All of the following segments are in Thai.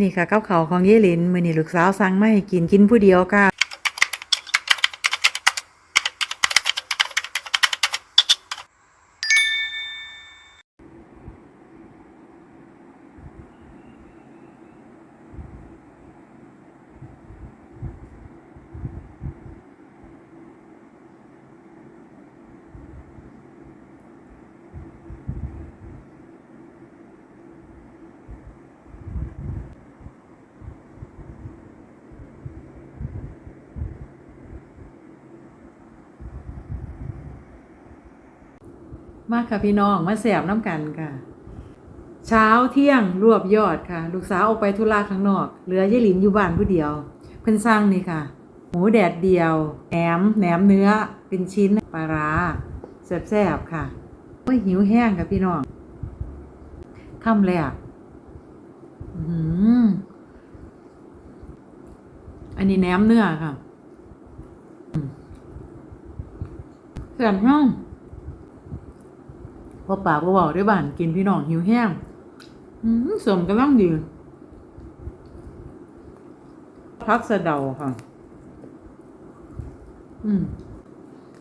นี่ค่ะกับเขาของเยลินมือนี่ลูกสาวสั่งมาให้กินกินผู้เดียวค่ะ มากค่ะพี่น้องมาแสบน้ำกันค่ะ เช้าเที่ยงรวบยอดค่ะ ลูกสาวออกไปธุระข้างนอก เหลือยายหลินอยู่บ้านผู้เดียว เพิ่นสร้างนี่ค่ะ หมูแดดเดียวแหนมแหนมเนื้อเป็นชิ้นปลาร้าแซ่บๆค่ะโอ้ยหิวแห้งค่ะพี่น้องค่ำแรกอื้อหืออันนี้แหนมเนื้อค่ะอืมแซ่บห้อง พอปากบ่เบาด้บ้านกินพี่น้องหิวแห้งอืมสมกำลังดีพักสะเดาค่ะ อืม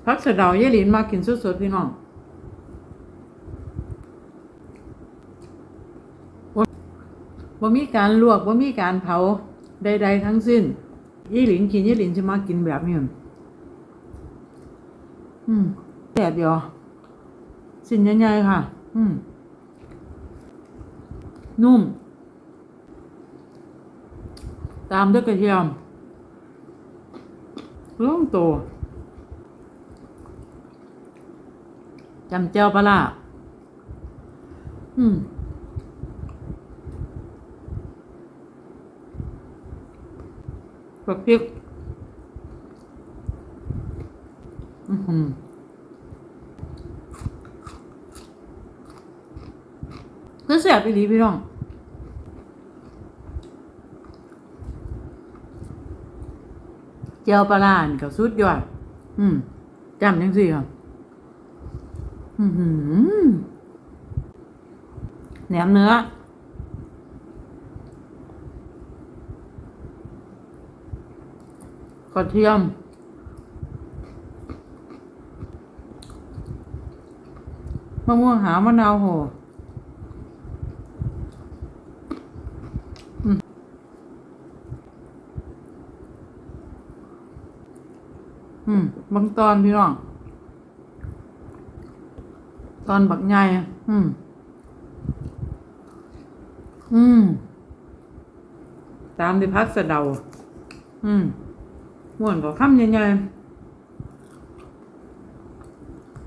พักสะเดายายหลินมากินสดๆพี่น้องบ่บ่มีการลวกบ่ามีการเผาใดๆทั้งสิ้นยายหลินกินยายหลินจะมากินแบบนี้อืมแดดเดียว สินใหญ่ๆค่ะ อืม นุ่ม ตามด้วยกระเทียมล่องโตจำเจ้าปลาอืมกับพริกอือ หือคือแสบอีหลีพี่น้องเจียวปลาร้านกับสุดยอด อืมจำยังสิครับอือหือแหนมเนื้อ กระเทียมมะม่วงหาวมะนาวโห อืม บางตอนพี่น้อง ตอนบักใหญ่อืม อืม ตามด้วยพักสะเดา อืมม่วนก็คำใหญ่ๆ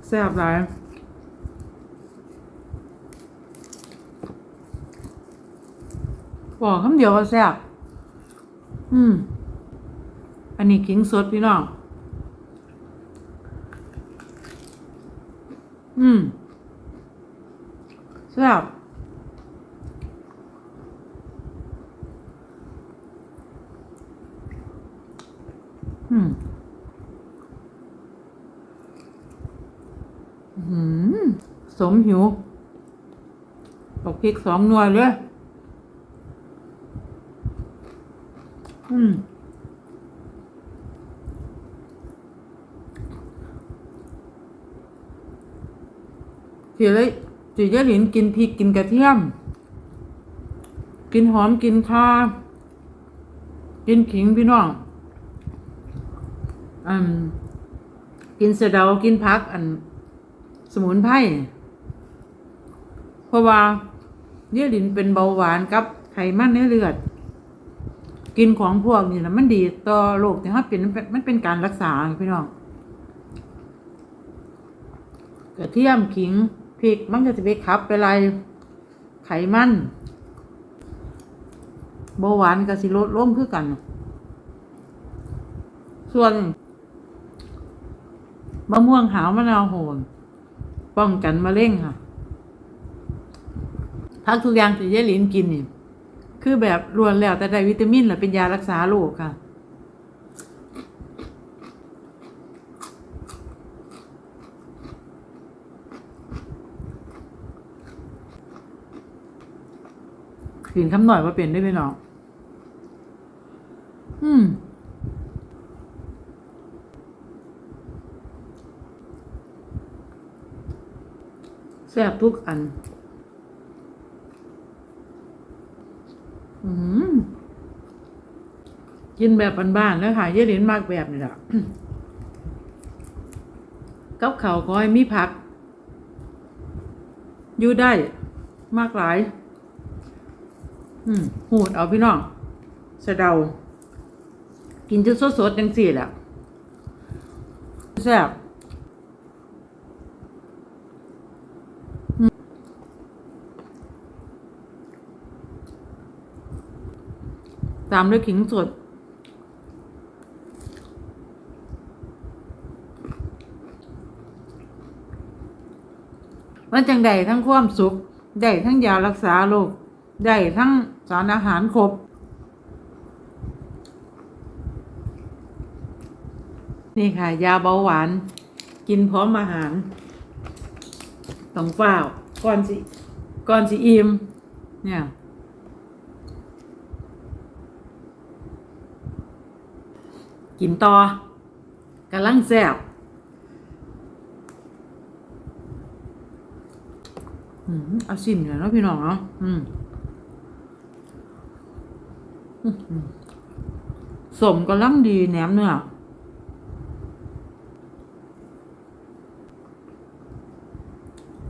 แซ่บหลายบอกคำเดียวว่าแซ่บอืม อันนี้ขิงสดพี่น้อง อืมแซ่บอืมอืมสมหิวตกพริกสองหน่วยเลยอืม สิเลยสิยายหลินกินพริกกินกระเทียม กินหอมกินข่ากินขิงพี่น้องอืมกินเสดากินพักอัน สมุนไพรเพราะว่ายายหลินเป็นเบาหวานกับไขมันในเลือด กินของพวกนี้นะมันดีต่อโรคที่เขาเป็นมันเป็นการรักษาพี่น้องกระเทียมขิง พริกมันก็จะไปขับไปไรไขมันเบาหวานก็สิลดลงคือกัน ส่วนมะม่วงหาวมะนาวโหนป้องกันมะเร็งค่ะพักทุกอย่างที่ยายหลินกินนี่คือแบบรวนแล้วแต่ได้วิตามินและเป็นยารักษาโรคค่ะ ขืนคำหน่อยว่าเป็นได้ไหมน้องอืมแซ่บทุกอัน อืมกินแบบบ้านๆแล้วค่ะเยลินมากแบบนี่แหละกับเขาวก็ให้มีผัก อยู่ได้มากหลาย อืมหูดเอาพี่น้องสะเดา กินจนสดๆจังสี่แหละแซ่บตามด้วยขิงสด มันจังได้ทั้งความสุข ได้ทั้งยารักษาโรค ได้ทั้งสารอาหารครบ นี่ค่ะ ยาเบาหวาน กินพร้อมอาหารต้องเปล่าก่อนสิก่อนสิอิ่มเนี่ยกินต่อกำลังแซ่บอืมเอาสิ่นเลยเนาะพี่น้องเนาะอืม สมกำลังดีแหนมเนื้อ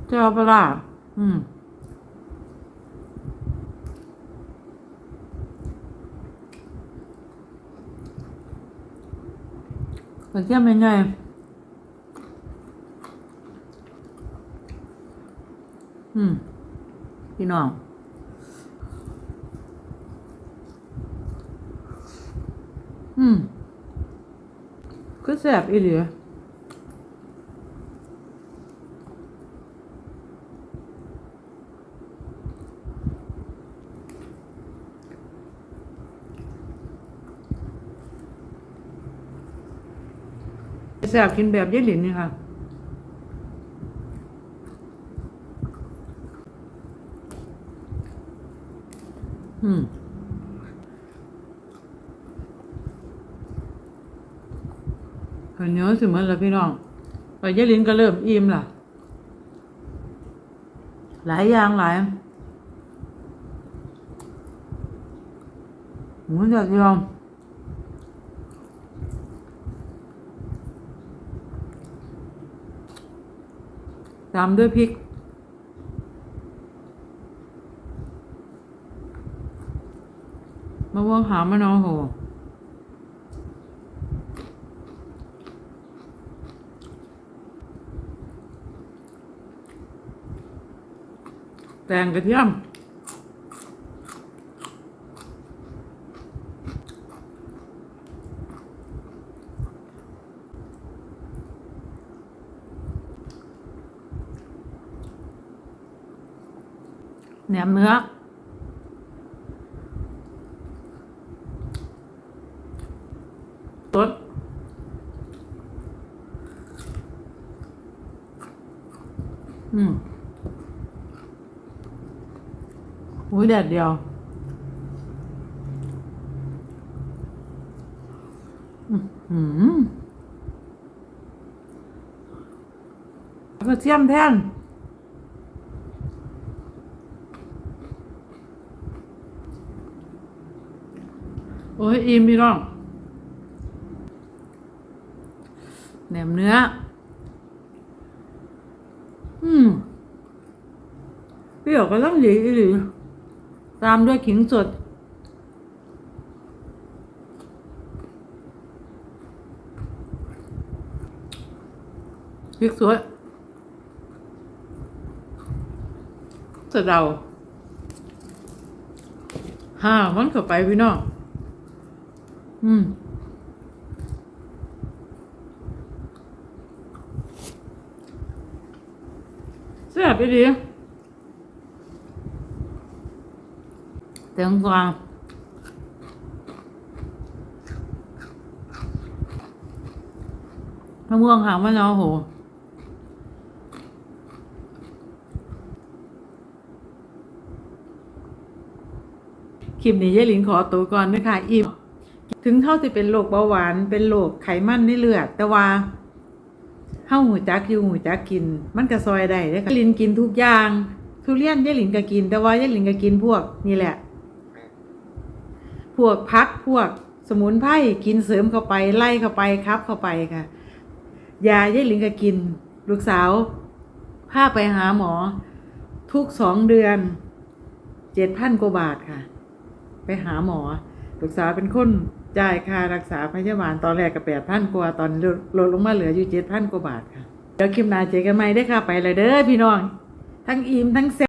เจ้าปลาร้าอืมกระเทียมยังไงอืม พี่น้อง อืมก็แสบอีหลีแสบกินแบบยายหลินนี่ค่ะอืม ข้าวเหนียวสิเหมือนละพี่น้องไปยายลินก็เริ่มอิ่มล่ะ หลายอย่างหลายหมูจะยอมตามด้วยพริกมะม่วงหามะนาวโห แตงกระเทียมแหนมเนื้อ ตดอืม อุ้ยแดดเดียว อือหือก็เทียมแทนโอ้ยอิ่มพี่น้องแหนมเนื้อ อืมเปรี้ยวก็ต้องดีอีหรือ ตามด้วยขิงสด พริกสวยสะเดาห้ามันเข้าไปพี่น้อง อืมแซ่บไปดี แตงกวามะม่วงหางมะนาวโหคลิปนี้ยายลินขอตัวก่อนนะคะอิ่มถึงเท่าสิเป็นโรคเบาหวาน เป็นโรคไขมันในเลือด แต่ว่าเฮาหูจักอยู่หูจักกิน มันก็ซอยได้เด้อค่ะยายลินกินทุกอย่าง ทุเรียนยายลินก็กิน แต่ว่ายายลินก็กินพวกนี่แหละ พวกพักพวกสมุนไพรกินเสริมเข้าไปไล่เข้าไปครับเข้าไปค่ะ ยาเยายลินก็กิน ลูกสาวพาไปหาหมอ ทุกสองเดือนเจ็ดพันกว่าบาทค่ะ ไปหาหมอ ลูกสาวเป็นคนจ่ายค่ารักษาพยาบาลตอนแรกก็แปดพันกว่าตอนลดลงมาเหลืออยู่เจ็ดพันกว่าบาทค่ะเดี๋ยวคลิปหน้าเจอกันใหม่ได้ค่ะไปเลยเด้อพี่น้อง ทั้งอิ่มทั้งแซ่บ